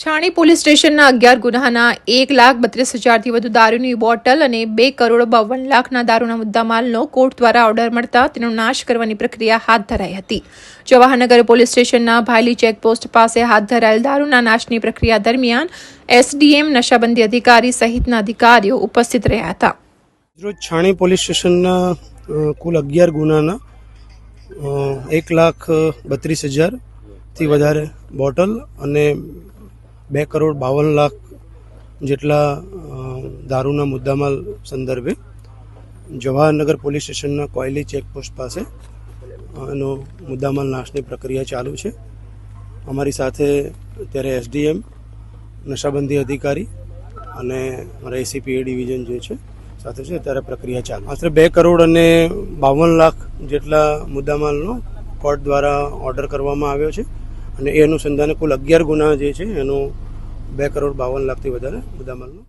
છાણી police સ્ટેશનના અગિયાર ગુનાના એક લાખ બત્રીસ હજારથી વધુ દારૂની બોટલ અને બે કરોડ બાવન લાખના દારૂના મુદ્દામાલનો કોર્ટ દ્વારા ઓર્ડર મળતા તેનો નાશ કરવાની પ્રક્રિયા હાથ ધરાઈ હતી. જવાહરનગર પોલીસ સ્ટેશનના ભાયલી ચેકપોસ્ટ પાસે હાથ ધરાયેલ દારૂના નાશની પ્રક્રિયા દરમિયાન એસડીએમ નશાબંધી અધિકારી સહિતના અધિકારીઓ ઉપસ્થિત રહ્યા હતા. રોજ છાણી પોલીસ સ્ટેશનના કુલ અગિયાર ગુનાના એક લાખ બત્રીસ હજારથી વધારે બોટલ અને બે કરોડ બાવન લાખ જેટલા દારૂના મુદ્દામાલ સંદર્ભે જવાહરનગર પોલીસ સ્ટેશનના કોયલી ચેકપોસ્ટ પાસે એનો મુદ્દામાલ નાશની પ્રક્રિયા ચાલુ છે. અમારી સાથે અત્યારે એસડીએમ, નશાબંધી અધિકારી અને અમારા એસીપીએ ડિવિઝન જે છે, સાથે છે, અત્યારે પ્રક્રિયા ચાલુ. આશરે બે કરોડ અને બાવન લાખ જેટલા મુદ્દામાલનો કોર્ટ દ્વારા ઓર્ડર કરવામાં આવ્યો છે અને એ અનુસંધાને કુલ અગિયાર ગુના જે છે, એનો બે કરોડ બાવન લાખથી વધારે મુદ્દામાલનો